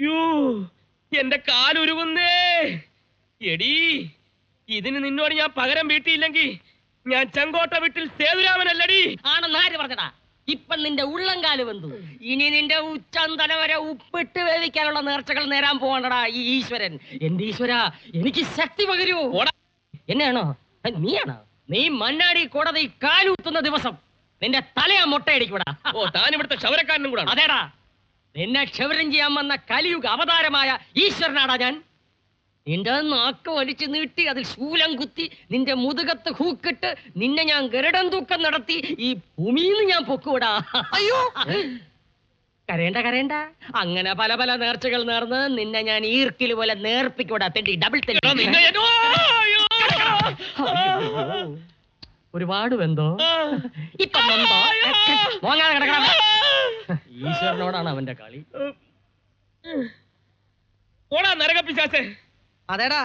യോ എന്റെ കാലുരുകുന്നേ. എടി ഇതിന് നിന്നോട് ഞാൻ പകരം വീട്ടിയില്ലെങ്കിൽ ഞാൻ ചെങ്കോട്ട വീട്ടിൽ സേതുരാമനല്ലടി. ആണെന്ന് ആര് പറഞ്ഞടാ ഇപ്പൊ നിന്റെ ഉള്ളംകാൽ വെന്തു. ഇനി നിന്റെ ഉച്ചന്തല വരെ ഉപ്പിട്ട് വേവിക്കാനുള്ള നേർച്ചകൾ നേരാൻ പോകണ്ടടാ ഈ ഈശ്വരൻ. എന്റെ ഈശ്വര എനിക്ക് ശക്തി പകരൂ. എന്നെയാണോ? നീയാണോ? നീ മണ്ണാടി കോടതി കാലൂത്തുന്ന ദിവസം നിന്റെ തലയാ മുട്ടയടിക്കൂടാ ഓ താൻ ഇവിടുത്തെ ശവരക്കാരനും കൂടാണ്. അതേടാ. നിന്നെ ക്ഷവരം ചെയ്യാൻ വന്ന കലിയുഗ അവതാരമായ ഈശ്വരനാടാ ഞാൻ. നിന്റെ നാക്ക് വലിച്ചു നീട്ടി അതിൽ ശൂലം കുത്തി നിന്റെ മുതുകത്ത് ഹൂക്കിട്ട് നിന്നെ ഞാൻ ഗരുടം തൂക്കം നടത്തി ഈ ഭൂമിയിൽ നിന്ന് ഞാൻ പൊക്കൂടാ അയ്യോ! കരയണ്ട കരയണ്ട. അങ്ങനെ പല പല നേർച്ചകൾ നേർന്ന് നിന്നെ ഞാൻ ഈർക്കിൽ പോലെ നേർപ്പിക്കൂടാ തെണ്ടി ഡബിൾ എടാ, നിന്നെ ഞാൻ- ഓ, അയ്യോ. ഒരുപാട് ബന്ധോ. ഇപ്പൊ. മോങ്ങാതെ കിടക്കണം ഈശ്വരനോടാണ് അവന്റെ കളി. ഓടാ നരകപ്പിശാസേ അതേടാ?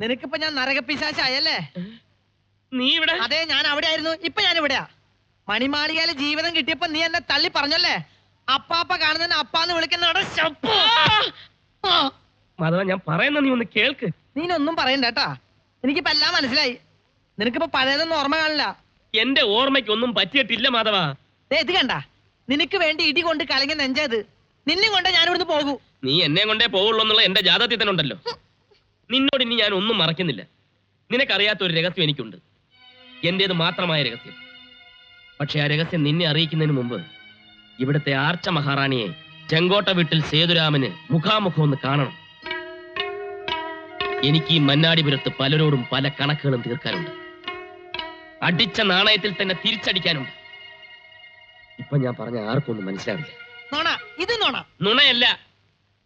നിനക്കിപ്പോ ഞാൻ നരകപ്പിശാശായല്ലേ നീ ഇവിടെ? അതെ ഞാൻ അവിടെ ആയിരുന്നു ഇപ്പൊ ഞാൻ ഇവിടെയാ. മണിമാളികയിലെ ജീവിതം കിട്ടിയപ്പോ നീ എന്നെ തള്ളി പറഞ്ഞല്ലേ? അപ്പാപ്പ കാണുന്ന അപ്പാന്ന് വിളിക്കുന്നവിടെ. മാധവ ഞാൻ പറയുന്ന നീ ഒന്ന് കേൾക്ക്. നീനൊന്നും പറയണ്ട കേട്ടാ. എനിക്കിപ്പോ എല്ലാം മനസ്സിലായി. നിനക്കിപ്പോ പഴയതൊന്നും ഓർമ്മ കാണില്ല. എന്റെ ഓർമ്മയ്ക്കൊന്നും പറ്റിയിട്ടില്ല മാധവ. ദേ ഇത് കണ്ട. നിനക്ക് വേണ്ടി ഇടി കൊണ്ട് കലങ്ങി നെഞ്ചത്. നിന്നെ കൊണ്ട് ഞാൻ ഇവിടുന്ന് പോകൂ. നീ എന്നെ കൊണ്ടേ പോവുള്ളൂ എന്നുള്ള എന്റെ ജാതത്തിൽ തന്നെ ഉണ്ടല്ലോ നിന്നോട് ഇനി ഞാൻ ഒന്നും മറക്കുന്നില്ല. നിനക്കറിയാത്ത ഒരു രഹസ്യം എനിക്കുണ്ട്. എന്റേത് മാത്രമായ രഹസ്യം. പക്ഷെ ആ രഹസ്യം നിന്നെ അറിയിക്കുന്നതിന് മുമ്പ് ഇവിടുത്തെ ആർച്ച മഹാറാണിയെ ചെങ്കോട്ട വീട്ടിൽ സേതുരാമന് മുഖാമുഖം ഒന്ന് കാണണം. എനിക്ക് ഈ മന്നാടിപുരത്ത് പലരോടും പല കണക്കുകളും തീർക്കാനുണ്ട്. അടിച്ച നാണയത്തിൽ തന്നെ തിരിച്ചടിക്കാനുണ്ട്. ഇപ്പൊ ഞാൻ പറഞ്ഞ ആർക്കും ഒന്നും മനസ്സിലാവില്ല. നോണ ഇത് നോണ. നുണയല്ല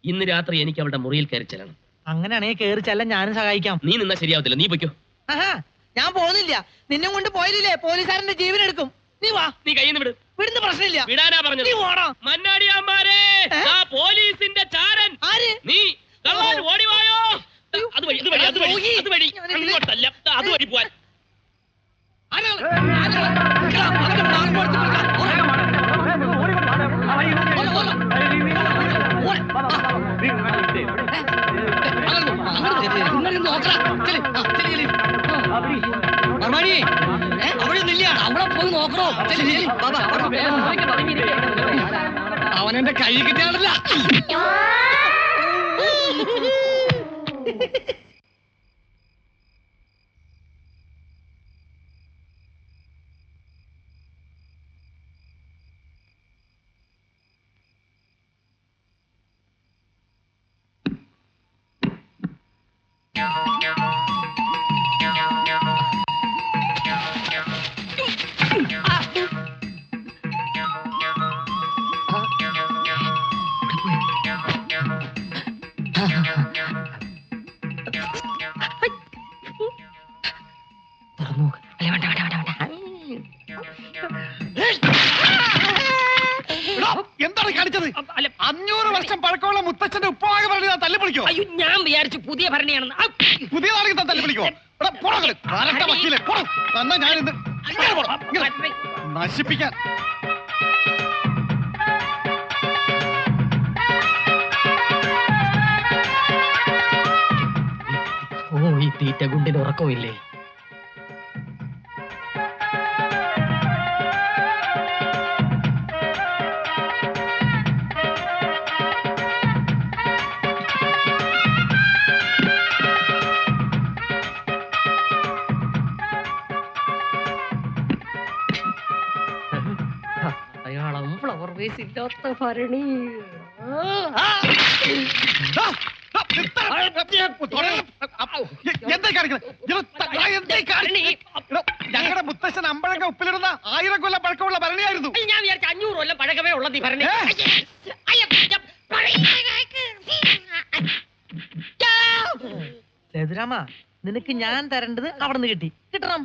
ഇന്ന് രാത്രി എനിക്ക് അവളുടെ മുറിയിൽ കയറി ചെല്ലണം. അങ്ങനെയാണെങ്കിൽ കയറി ചെല്ലാൻ ഞാനും സഹായിക്കാം. നീ നിന്നാ ശരിയാവത്തില്ല നീ പൊയ്ക്കോ. ആഹാ ഞാൻ പോകുന്നില്ല നിന്നെ കൊണ്ട് പോയില്ലേ പോലീസുകാരന്റെ ജീവൻ എടുക്കും. നീ വാ. നീ കയ്യിൽ നിന്ന് വിടും. വിടുന്ന പ്രശ്നമില്ല. വിടാനാ പറഞ്ഞു നീ ഓടാ. മന്നാടിയാമ്മാരെ ഏ? ആ പോലീസിന്റെ ചാരൻ അവനെന്റെ കൈ കിട്ടിയാണല്ല. അയ്യോ ഞാൻ വിചാരിച്ചു പുതിയ ഭരണിയാണെന്ന്. ആ, പുതിയതാണെങ്കിൽ തന്നെ വിളിക്കോ എടാ, പോടാ അങ്ങട്. കാലത്തെ വക്കീലെ, പോടാ. തന്നെ ഞാൻ ഇന്ന് ഇങ്ങനെ പോടാ, ഇങ്ങനെ. നശിപ്പിക്കാൻ. ഓ ഈ തീറ്റ ഗുണ്ടിന് ഉറക്കമില്ലേ? ദാ, എന്തായി കാണിക്കുന്നത്? ഞങ്ങളുടെ മുത്തശ്ശൻ അമ്പഴക്ക ഉപ്പിലിടുന്ന ആയിരം കൊല്ലം പഴക്കമുള്ള ഭരണിയായിരുന്നു. ഞാൻ വിചാരിച്ച അഞ്ഞൂറ് കൊല്ലം പഴകമേ ഉള്ളത് ഈ ഭരണി. അയ്യ, നിനക്ക് ഞാൻ തരേണ്ടത് അവിടെ നിന്ന് കിട്ടി. കിട്ടണം.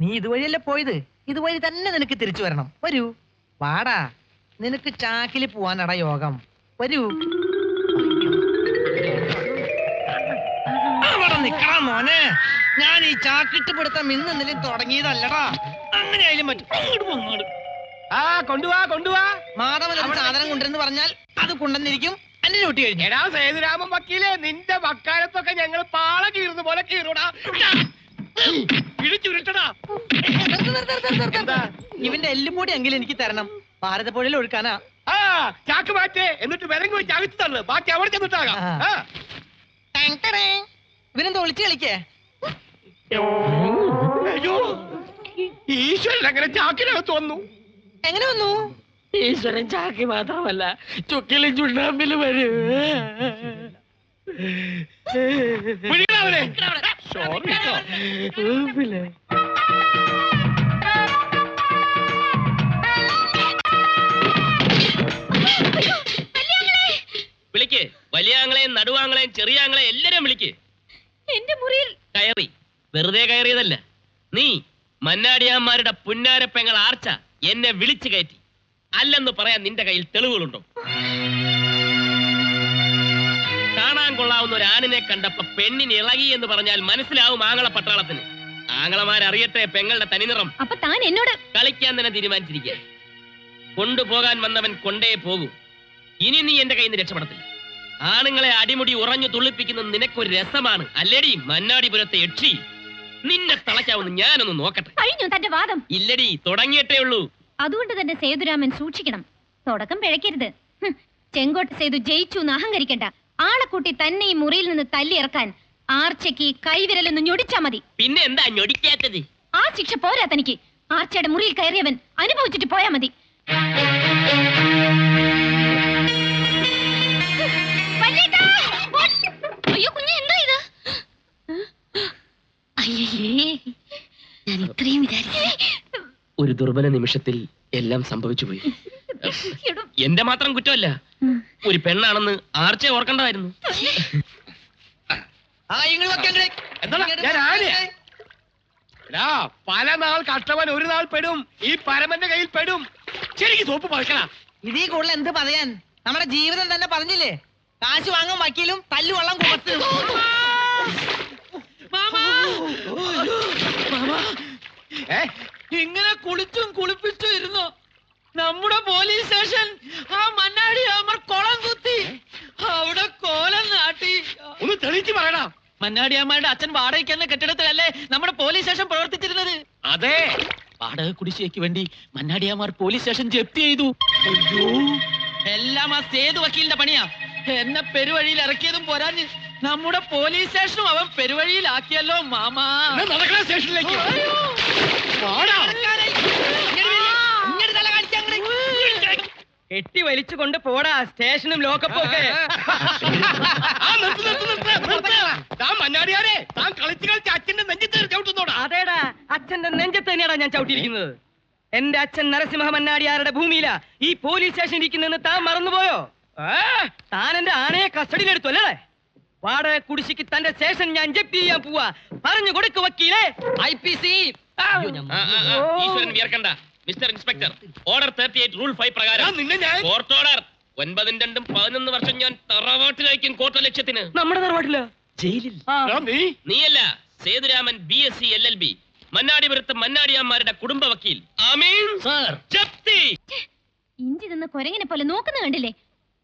നീ ഇതുവഴിയല്ലേ പോയത്? ഇതുവഴി തന്നെ നിനക്ക് തിരിച്ചു വരണം. വരൂ. വാടാ നിനക്ക് ചാക്കിൽ പോവാനടാ യോഗം. വരൂ. അവിടെ നിക്കണം മോനെ. ഞാൻ ഈ ചാക്കിട്ട് പിടുത്തം ഇന്ന് ഇന്നലെയും തുടങ്ങിയതല്ലടാ. അങ്ങനെ ആയാലും പറ്റും അങ്ങോട്ട് പോ, അങ്ങോട്ട്. ആ കൊണ്ടുവാ കൊണ്ടുവാ. മാധവൻ ഒരു സാധനം കൊണ്ടുവരുന്ന് പറഞ്ഞാൽ അത് കൊണ്ടുവന്നിരിക്കും. എന്റെ ഡ്യൂട്ടി കഴിഞ്ഞു. എടാ സേതുരാമൻ വക്കീലെ നിന്റെ വക്കാലത്തൊക്കെ ഞങ്ങൾ പാള കീറുന്ന പോലെ കീറൂടാ. പിടിച്ചുരുട്ടടാ ഇവന്റെ എല്ലുപൊടി എങ്കിലും എനിക്ക് തരണം. ഭാരതപ്പുഴയിൽ ഒഴുക്കാനാ. ആ ചാക്ക് മാറ്റേ. എന്നിട്ട് വിലങ്ങി വെച്ച് അകത്ത് തള്ളു. ബാക്കി അവിടെ ചെന്നിട്ടാകാം. ആ. ഇവനെന്താ ഒളിച്ചു കളിക്കേ? അയ്യോ. ഈശ്വരൻ അങ്ങനെ ചാക്കിനകത്ത് വന്നു. എങ്ങനെ വന്നു? ഈശ്വരൻ ചാക്കി മാത്രമല്ല ചുക്കിലും ചുണ്ണാമ്പിലും വരും. പിടിക്കണവനെ വിളിക്ക്. വലിയാങ്ങളെയും നടുവാങ്ങളെയും ചെറിയാങ്ങളെയും എല്ലാരും വിളിക്ക്. എന്റെ മുറിയിൽ കയറി. വെറുതെ കയറിയതല്ല. നീ മന്നാടിയാന്മാരുടെ പുന്നാരപ്പെങ്ങൾ ആർച്ച എന്നെ വിളിച്ചു കയറ്റി. അല്ലെന്ന് പറയാൻ നിന്റെ കയ്യിൽ തെളിവുകളുണ്ടോ? കാണാൻ കൊള്ളാവുന്ന ഒരു ആണിനെ കണ്ടപ്പോ പെണ്ണിന് ഇളകി എന്ന് പറഞ്ഞാൽ മനസ്സിലാവും ആങ്ങള പട്ടാളത്തിന്. ആങ്ങളമാരറിയട്ടെ പെങ്ങളുടെ തനിനിറം. അപ്പൊ താൻ എന്നോട് കളിക്കാൻ തന്നെ തീരുമാനിച്ചിരിക്കുക. കൊണ്ടുപോകാൻ വന്നവൻ കൊണ്ടേ പോകും. ഇനി നീ എന്റെ കയ്യിൽ നിന്ന് രക്ഷപ്പെടത്തില്ല. ആണുങ്ങളെ അടിമുടി ഉറഞ്ഞു തുള്ളിപ്പിക്കുന്നത് നിനക്കൊരു രസമാണ്. അല്ലടി മന്നാടിപുരത്തെ യക്ഷി. നിന്നെ തളയ്ക്കാവുന്ന ഞാനൊന്ന് നോക്കട്ടെ. കഴിഞ്ഞു തന്റെ വാദം? ഇല്ലടി തുടങ്ങിയിട്ടേ ഉള്ളൂ. അതുകൊണ്ട് തന്നെ സേതുരാമൻ സൂക്ഷിക്കണം. തുടക്കം പിഴയ്ക്കരുത്. ചെങ്കോട്ട് ചെങ്കോട്ട സേതു ജയിച്ചു എന്ന് അഹങ്കരിക്കണ്ട. ആളെ കൂട്ടി തന്നെ ഈ മുറിയിൽ നിന്ന് തല്ലിയിറക്കാൻ ആർച്ചയ്ക്ക് കൈവിരലൊന്ന് ഞൊടിച്ചാ മതി. പിന്നെ എന്താ ഞൊടിക്കാത്തത്? ആ ശിക്ഷ പോരാ തനിക്ക്. ആർച്ചയുടെ മുറിയിൽ കയറിയവൻ അനുഭവിച്ചിട്ട് പോയാ മതി! അയ്യോ കുഞ്ഞെ എന്താ ഇത്? അയ്യേ ഞാൻ ഇത്രയും ഒരു ദുർബല നിമിഷത്തിൽ എല്ലാം സംഭവിച്ചു പോയി എന്റെ മാത്രം കുറ്റമല്ല. ഒരു പെണ്ണാണെന്ന് ആർച്ചെ? എടാ, പല നാൾ കഷ്ടവൻ ഒരു നാൾ പെടും ഈ പരമന്റെ കയ്യിൽ പെടും. ശരിക്കും സോപ്പ് പഴക്കണ. ഇതീ കൂടുതൽ എന്ത് പറയാൻ? നമ്മുടെ ജീവിതം തന്നെ പറഞ്ഞില്ലേ? കാശ് വാങ്ങാൻ വക്കീലും തല്ലു വള്ളം കൊടുത്ത് ഇങ്ങനെ കുളിച്ചും കുളിപ്പിച്ചും ഇരുന്നു? നമ്മുടെ പോലീസ് സ്റ്റേഷൻ ആ മണ്ണാടി അമർ കൊളം കുത്തി. അവിടെ കോലം നാട്ടി. ഒന്ന് തെളിയിച്ച് പറയടാ. മന്നാടിയമ്മയുടെ അച്ഛൻ വാടകയ്ക്ക് എന്ന കെട്ടിടത്തിലല്ലേ നമ്മുടെ പോലീസ് സ്റ്റേഷൻ പ്രവർത്തിച്ചിരുന്നത്? അതെ. വാടക കുടിശ്ശികയ്ക്ക് വേണ്ടി മന്നാടിയാമാർ പോലീസ് സ്റ്റേഷൻ ജപ്തി ചെയ്തു. എല്ലാം ആ സേതു വക്കീലിന്റെ പണിയാ. എന്നെ പെരുവഴിയിൽ ഇറക്കിയതും പോരാഞ്ഞ് നമ്മുടെ പോലീസ് സ്റ്റേഷനും അവൻ പെരുവഴിയിലാക്കിയല്ലോ മാമാ. സ്റ്റേഷനിലേക്ക്? കെട്ടി വലിച്ചു കൊണ്ട് പോടാ സ്റ്റേഷനും ലോക്കപ്പും ഒക്കെ അതേടാ അച്ഛന്റെ നെഞ്ചത്ത് തന്നെയാടാ ഞാൻ ചവിട്ടിയിരിക്കുന്നത്. എന്റെ അച്ഛൻ നരസിംഹ മന്നാടിയാരുടെ ഭൂമിയിലാ. ഈ പോലീസ് സ്റ്റേഷൻ ഇരിക്കുന്നെന്ന് താൻ മറന്നുപോയോ? താൻ എന്റെ ആനയെ കസ്റ്റഡിയിലെടുത്തു അല്ലേ? വാടക കുടിശ്ശിക്ക് തന്റെ സ്റ്റേഷൻ ഞാൻ ജപ്തി ചെയ്യാൻ പോവാ. പറഞ്ഞു കൊടുക്ക് വക്കീലേ. I P C. ഈശ്വരൻ വിയർക്കണ്ട. Mister inspector order thirty eight rule five പ്രകാരം നിന്നെ ഞാൻ കോർട്ട് ഓർഡർ ഒൻപതും രണ്ടും പതിനൊന്ന് വർഷം ഞാൻ തറവാട്ടിലായിരിക്കും കോർട്ട് ലക്ഷ്യത്തിന്. നമ്മുടെ തറവാട്ടില? ജയിലിൽ. നീയല്ല Sethuraman B S C L L B മന്നാടിപുരത്ത് മന്നാടിയന്മാരുടെ കുടുംബ വക്കീൽ. ആമീൻ. സാർ. ജപ്തി. ഇഞ്ചി നിന്ന് കൊരങ്ങിനെ പോലെ നോക്കുന്ന കണ്ടില്ലേ?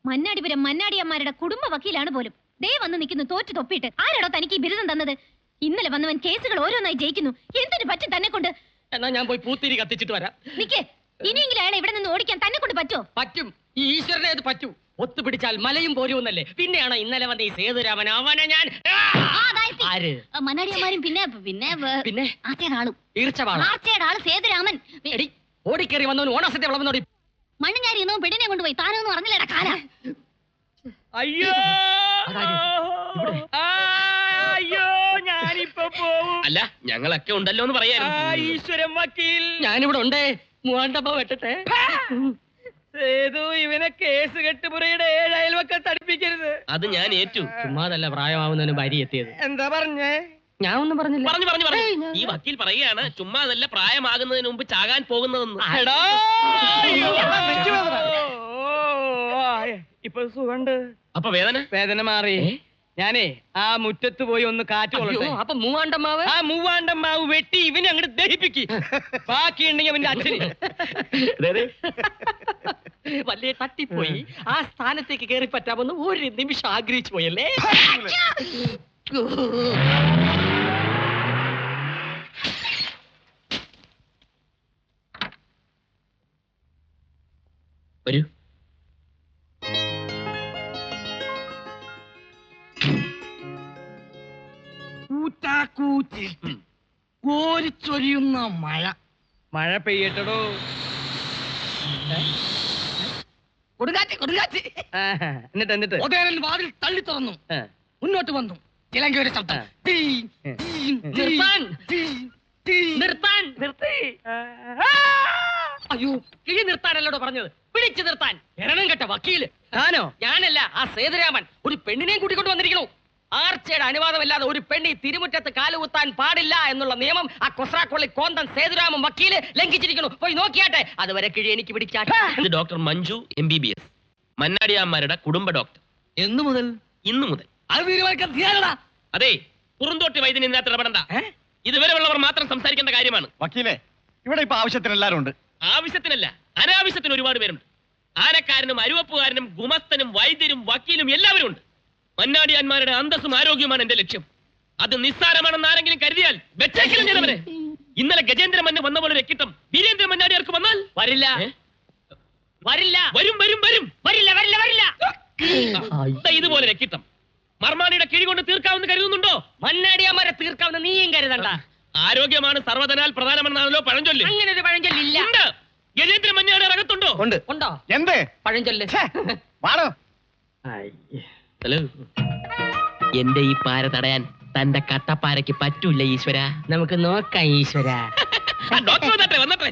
മന്നാടിപുരം മന്നാടിയന്മാരുടെ കുടുംബ വക്കീലാണ് പോലും. ദേ വന്ന് നിൽക്കുന്നു തോറ്റു തൊപ്പിട്ട് ആരാടോ തനിക്ക് ഈ ബിരുദം തന്നത്? ഇന്നലെ വന്നവൻ കേസുകൾ ഓരോന്നായി ജയിക്കുന്നു. എന്തിനു പറ്റും തന്നെ കൊണ്ട് എന്നാ ഞാൻ പോയി പൂത്തിരി കത്തിച്ചിട്ട് വരാം. നിക്ക്. ഇനിയെങ്കിലും അയാളെ ഇവിടെ നിന്ന് ഓടിക്കാൻ തന്നെ കൊണ്ട് പറ്റോ പറ്റും. ഈ ഈശ്വരനെ അത് പറ്റൂ. ഒത്തുപിടിച്ചാൽ മലയും പോരുമെന്നല്ലേ. പിന്നെയാണ് ഇന്നലെ വന്ന ഈ സേതുരാമൻ? അവനെ ഞാൻ! ആര്? മന്നാടിയന്മാരും പിന്നെ പിന്നെ പിന്നെ? ആർച്ചയുടെ ആളും ഈർച്ചവാള. ആർച്ചയുടെ ആൾ സേതുരാമൻ എടി ഓടിക്കേറി വന്നവൻ ഓണസത്തെ വിളവെന്നോടി മണ്ണുഞ്ഞാരി എന്നോ പെണ്ണിനെ കൊണ്ടുപോയി. താനൊന്നും അറിഞ്ഞില്ലടാ കാല. അയ്യോ! അതാര്? ഇവിടെ? ആ, അയ്യോ പോവും. അല്ല ഞങ്ങളൊക്കെ ഉണ്ടല്ലോ എന്ന് പറയായിരുന്നു. ഈശ്വരൻ വക്കീൽ. ഞാനിവിടെ ഉണ്ടേ. മൂവാണ്ടപ്പ വെട്ടട്ടെ. സേതു ഇവനെ കേസ് കെട്ടുപുറയുടെ ഏഴ് അയൽവക്കത്ത് അടുപ്പിക്കരുത് അത് ഞാൻ ഏറ്റു. ചുമ്മാതല്ല പ്രായമാവുന്നതിന് ഭാര്യ എത്തിയത്. എന്താ പറഞ്ഞേ? ഞാൻ ഒന്നും പറഞ്ഞില്ല. പറഞ്ഞു പറഞ്ഞു പറഞ്ഞു. ഈ വക്കീൽ പറയുകയാണ് ചുമ്മാതല്ല പ്രായമാകുന്നതിന് മുമ്പ് ചാകാൻ പോകുന്നതെന്ന്. എടാ! അയ്യോ. ഇപ്പൊ സുഖണ്ട് അപ്പൊ വേദന? വേദന മാറി. ഞാനേ ആ മുറ്റത്ത് പോയി ഒന്ന് കാറ്റ് കൊള്ളട്ടെ. അപ്പൊ മൂവാണ്ടമ്മാവ്? ആ മൂവാണ്ടമ്മാവ് വെട്ടി ഇവനെ അങ്ങോട്ട് ദഹിപ്പിക്ക്. ബാക്കിയുണ്ടെങ്കിൽ അവന്റെ അച്ഛന്. വലിയ തട്ടിപ്പോയി. ആ സ്ഥാനത്തേക്ക് കയറി പറ്റാമെന്ന് ഒരു നിമിഷം ആഗ്രഹിച്ചു പോയല്ലേ? വരൂ. കൂറ്റാക്കൂറ്റി കോരിച്ചൊരിയുന്ന മഴ. മഴ പെയ്യട്ടടോ. കൊടുങ്കാറ്റ് കൊടുങ്കാറ്റ്. എന്നിട്ട് എന്നിട്ട്. ഉദയനൻ വാതിൽ തള്ളി തുറന്നു. മുന്നോട്ട് വന്നു. ചിലങ്കയുടെ ശബ്ദം. നിർത്താൻ. നിർത്താൻ. നിർത്തി. അയ്യോ കിഴി നിർത്താനല്ലോടോ പറഞ്ഞത്? പിടിച്ചു നിർത്താൻ. എരണം കെട്ട വക്കീൽ. ഞാനോ ഞാനല്ല ആ സേതുരാമൻ. ഒരു പെണ്ണിനെയും കൂട്ടിക്കൊണ്ട് വന്നിരിക്കണു ആർച്ചയുടെ അനുവാദമില്ലാതെ ഒരു പെണ്ണി തിരുമുറ്റത്ത് കാലുകുത്താൻ പാടില്ല എന്നുള്ള നിയമം ആ കൊസ്രാക്കൊള്ളി കോന്തൻ സേതുരാമൻ വക്കീൽ ലംഘിച്ചിരിക്കുന്നു. പോയി നോക്കിയാട്ടെ. അതുവരെ കിഴി എനിക്ക് പിടിച്ചാട്ടെ doctor Manju M B B S മന്നാടിയാമ്മാരുടെ കുടുംബ ഡോക്ടർ. എന്നു മുതൽ? ഇന്നു മുതൽ. അത് തീരുമാനിക്കാൻ അതെ പുറന്തോട്ടി വൈദ്യൻ ഇതിനകത്ത് ഇടപെടണ്ട ഇതുവരെ ഉള്ളവർ മാത്രം സംസാരിക്കേണ്ട കാര്യമാണ്. വക്കീലെ ഇവിടെ ഇപ്പൊ ആവശ്യത്തിന് എല്ലാവരും ഉണ്ട്. ആവശ്യത്തിനല്ല അനാവശ്യത്തിന് ഒരുപാട് പേരുണ്ട്. ആനക്കാരനും അരുവപ്പുകാരനും ഗുമസ്തനും വൈദ്യരും വക്കീലും എല്ലാവരും ഉണ്ട്. മന്നാടിയാന്മാരുടെ അന്തസ്സും ആരോഗ്യമാണ് എന്റെ ലക്ഷ്യം. അത് നിസ്സാരമാണെന്ന് ആരെങ്കിലും കരുതിയാൽ ഇന്നലെ ഗജേന്ദ്ര മന്ന വന്ന പോലെ രക്കിട്ടം വീരേന്ദ്ര മന്നാടിയാർക്ക് വന്നാൽ? വരില്ല. വരില്ല. വരും വരും വരും. വരില്ല വരില്ല വരില്ല. ഇതുപോലെ രക്കിട്ടം മർമാണിയുടെ കിഴി കൊണ്ട് തീർക്കാമെന്ന് കരുതുന്നുണ്ടോ? മന്നാടിയാമാരെ തീർക്കാവുന്ന നീയും കരുതണ്ട. ആരോഗ്യമാണ് സർവതനാൽ പ്രധാനമെന്നാണല്ലോ പഴഞ്ചൊല്ല്. അങ്ങനെ ഒരു പഴഞ്ചൊല്ലില്ല. ഇല്ല ഗജേന്ദ്ര മന്നാടി അകത്തുണ്ടോ? ഉണ്ട്. ഉണ്ടോ? എന്ത്? പഴഞ്ചൊല്ല്. വാടോ. ഹലോ. എന്റെ ഈ പാര തടയാൻ തന്റെ കട്ടപ്പാരയ്ക്ക് പറ്റൂല ഈശ്വര? നമുക്ക് നോക്കാം ഈശ്വര. ഡോക്ടർ വന്നട്ടെ വന്നട്ടെ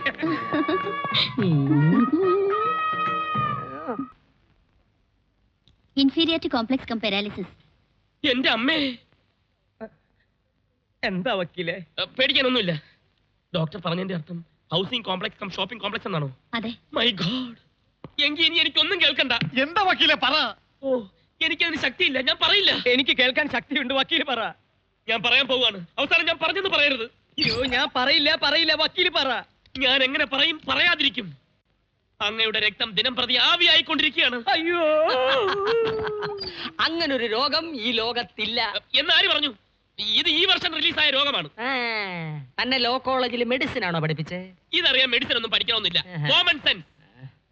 ഇൻഫീരിയർ കോംപ്ലക്സ് കം പാരാലിസിസ് എന്റെ അമ്മേ. എന്താ വക്കീലെ? പേടിക്കാനൊന്നുമില്ല. ഡോക്ടർ പറഞ്ഞതിന്റെ അർത്ഥം housing complex cum shopping complex എന്നാണോ? അതെ. മൈ ഗോഡ് എങ്കിൽ ഇനി എനിക്കൊന്നും കേൾക്കണ്ട. എന്താ വക്കീലെ പറ. ഓ എനിക്കതിന് ശക്തിയില്ല. ഞാൻ പറയില്ല. എനിക്ക് കേൾക്കാൻ ശക്തിയുണ്ട്. വക്കീൽ പറ. ഞാൻ പറയാൻ പോവാണ്. അവസാനം ഞാൻ പറഞ്ഞെന്ന് പറയരുത്. അയ്യോ ഞാൻ പറയില്ല പറയില്ല. വക്കീൽ പറ. ഞാൻ എങ്ങനെ പറയും പറയാതിരിക്കും. അങ്ങയുടെ രക്തം ദിനം പ്രതി ആവിയായിക്കൊണ്ടിരിക്കുകയാണ്. അയ്യോ. അങ്ങനൊരു രോഗം ഈ ലോകത്തില്ല. എന്നാര് പറഞ്ഞു? ഇത് ഈ വർഷം റിലീസായ രോഗമാണ്. തന്നെ ലോ കോളേജിൽ മെഡിസിൻ ആണോ പഠിപ്പിച്ചേ? ഇതറിയാൻ മെഡിസിൻ ഒന്നും പഠിക്കണമെന്നില്ല. Common sense.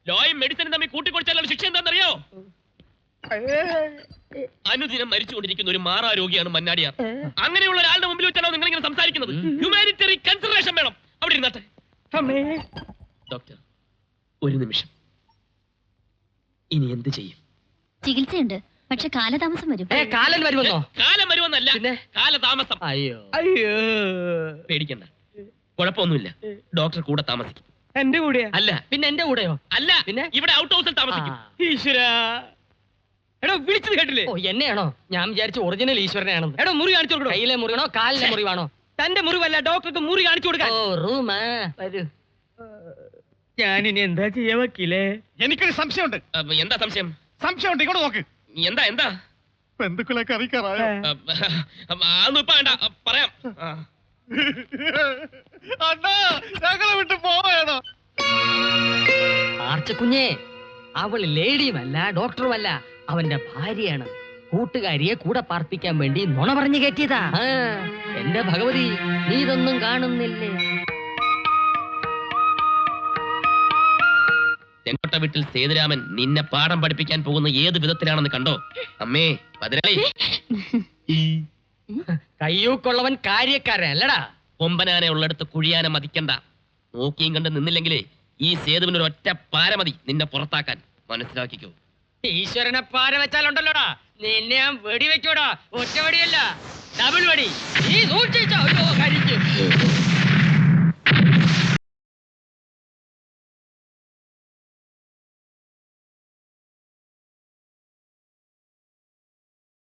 ലോയും മെഡിസിനും തമ്മിൽ എന്താണെന്നറിയോ അനുദിനം മരിച്ചുകൊണ്ടിരിക്കുന്ന ഒരു മാറാ രോഗിയാണ് മന്നാടിയാർ അങ്ങനെയുള്ള ഒരാളുടെ മുമ്പിൽ വെച്ചാണോ നിങ്ങൾ ഇങ്ങനെ സംസാരിക്കുന്നത് ഹ്യൂമാനിറ്ററി കൺസിഡറേഷൻ വേണം. അവിടെ ഇരുന്നാട്ടെ. ഡോക്ടർ ഒരു നിമിഷം. ഇനി എന്ത് ചെയ്യും? ചികിത്സയുണ്ട്. പക്ഷെ കാലതാമസം വരും. വരുമെന്നോ? കാലം വരുമെന്നല്ല. പിന്നെ? കാലതാമസം. അയ്യോ. അയ്യോ. പേടിക്കണ്ട. കുഴപ്പമൊന്നുമില്ല. ഡോക്ടർ കൂടെ താമസിക്കും. എന്റെ കൂടെയാ? അല്ല പിന്നെ എന്റെ കൂടെയോ? അല്ല പിന്നെ? ഇവിടെ ഔട്ട് ഹൗസിൽ താമസിക്കും. ഈശ്വര. എടോ വിളിച്ചത് കേട്ടില്ലേ? ഓ എന്നെയാണോ? ഞാൻ വിചാരിച്ചു ഒറിജിനൽ ഈശ്വരനെയാണെന്ന്. എടോ മുറി കാണിച്ചു കൊടുക്കണോ? കയ്യിലെ മുറിവാണോ കാലിലെ മുറിവാണോ? തന്റെ മുറിവല്ല ഡോക്ടർക്ക് മുറി കാണിച്ചു കൊടുക്കാൻ. ഓ റൂമാ വരൂ. ഞാനിനി എന്താ ചെയ്യാ വക്കീലേ? എനിക്കൊരു സംശയമുണ്ട്. എന്താ സംശയം? സംശയമുണ്ട് ഇങ്ങോട്ട് നോക്ക്. എന്താ എന്താ? ബന്ധുക്കളൊക്കെ അറിയിക്കാറായോ? അതൊന്നും ഇപ്പൊ വേണ്ട. പറയാം. അണ്ണാ ഞങ്ങളെ വിട്ട് പോവേണോ ആർച്ചക്കുഞ്ഞേ അവൾ ലേഡിയുമല്ല ഡോക്ടറുമല്ല. അവന്റെ ഭാര്യയാണ് കൂട്ടുകാരിയെ കൂടെ പാർപ്പിക്കാൻ വേണ്ടി നുണ പറഞ്ഞു കയറ്റിയതാ. എന്റെ ഭഗവതി നീ ഇതൊന്നും കാണുന്നില്ലേ? ചെങ്കോട്ട വീട്ടിൽ സേതുരാമൻ നിന്നെ പാഠം പഠിപ്പിക്കാൻ പോകുന്ന ഏത് വിധത്തിലാണെന്ന് കണ്ടോ? അമ്മേ പതിനാളി കയ്യൂക്കുള്ളവൻ കാര്യക്കാരൻ അല്ലടാ. കൊമ്പനാനെ ഉള്ളിടത്ത് കുഴിയാനെ മതിക്കണ്ട. നോക്കിയും കണ്ട് നിന്നില്ലെങ്കിലേ ഈ സേതുവിന് ഒരു ഒറ്റ പാരമതി നിന്നെ പുറത്താക്കാൻ. മനസ്സിലാക്കിക്കോ. ഈശ്വരനെ പാര വെച്ചാലുണ്ടല്ലോടാ. നിന്നെ ഞാൻ വെടി വെച്ചോടാ ഒറ്റ വെടിയല്ല ഡബിൾ വെടി നീ സൂക്ഷിച്ചോ കരിച്ചു